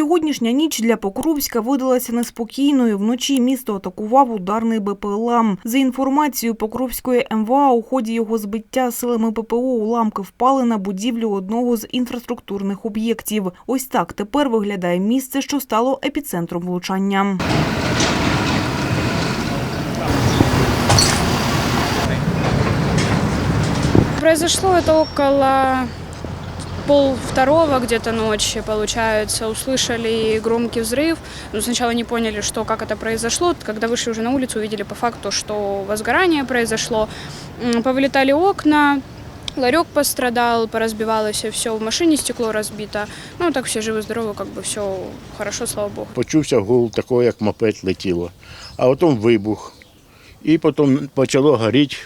Сьогоднішня ніч для Покровська видалася неспокійною. Вночі місто атакував ударний БПЛА. За інформацією Покровської МВА, у ході його збиття силами ППО уламки впали на будівлю одного з інфраструктурних об'єктів. Ось так тепер виглядає місце, що стало епіцентром влучання. Произошло это около пол второго где-то ночи, получается, услышали громкий взрыв, но сначала не поняли, что, как это произошло. Когда вышли уже на улицу, увидели по факту, что возгорание произошло. М, Повылетали окна, ларек пострадал, поразбивалось все, в машине стекло разбито. Ну, так все живы-здоровы, как бы все хорошо, слава богу. Почувся гул такого, як мопед летіло. А потім вибух. І потім почало горіти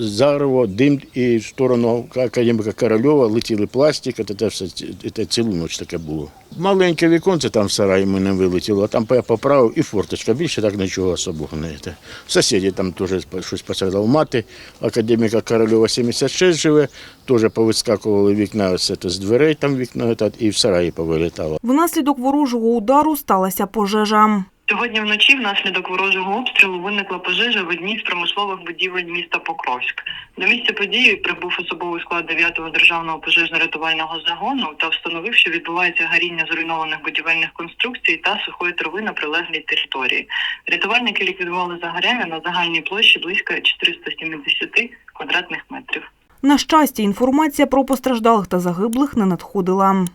зарево, дим, і в сторону академіка Корольова летіли пластик, це теж все це цілу ніч таке було. Маленьке віконце там в сараї мене вилетіло, а там я поправив і форточка. Більше так нічого особого не є. Сусіді там теж щось пострадав. Мати академіка Корольова 76 живе, теж повискакували вікна ось це з дверей, там вікна та- і в сараї повилітало. Внаслідок ворожого удару сталася пожежа. Сьогодні вночі внаслідок ворожого обстрілу виникла пожежа в одній з промислових будівель міста Покровськ. До місця події прибув особовий склад 9-го державного пожежно-рятувального загону та встановив, що відбувається горіння зруйнованих будівельних конструкцій та сухої трави на прилеглій території. Рятувальники ліквідували загоряння на загальній площі близько 470 квадратних метрів. На щастя, інформація про постраждалих та загиблих не надходила.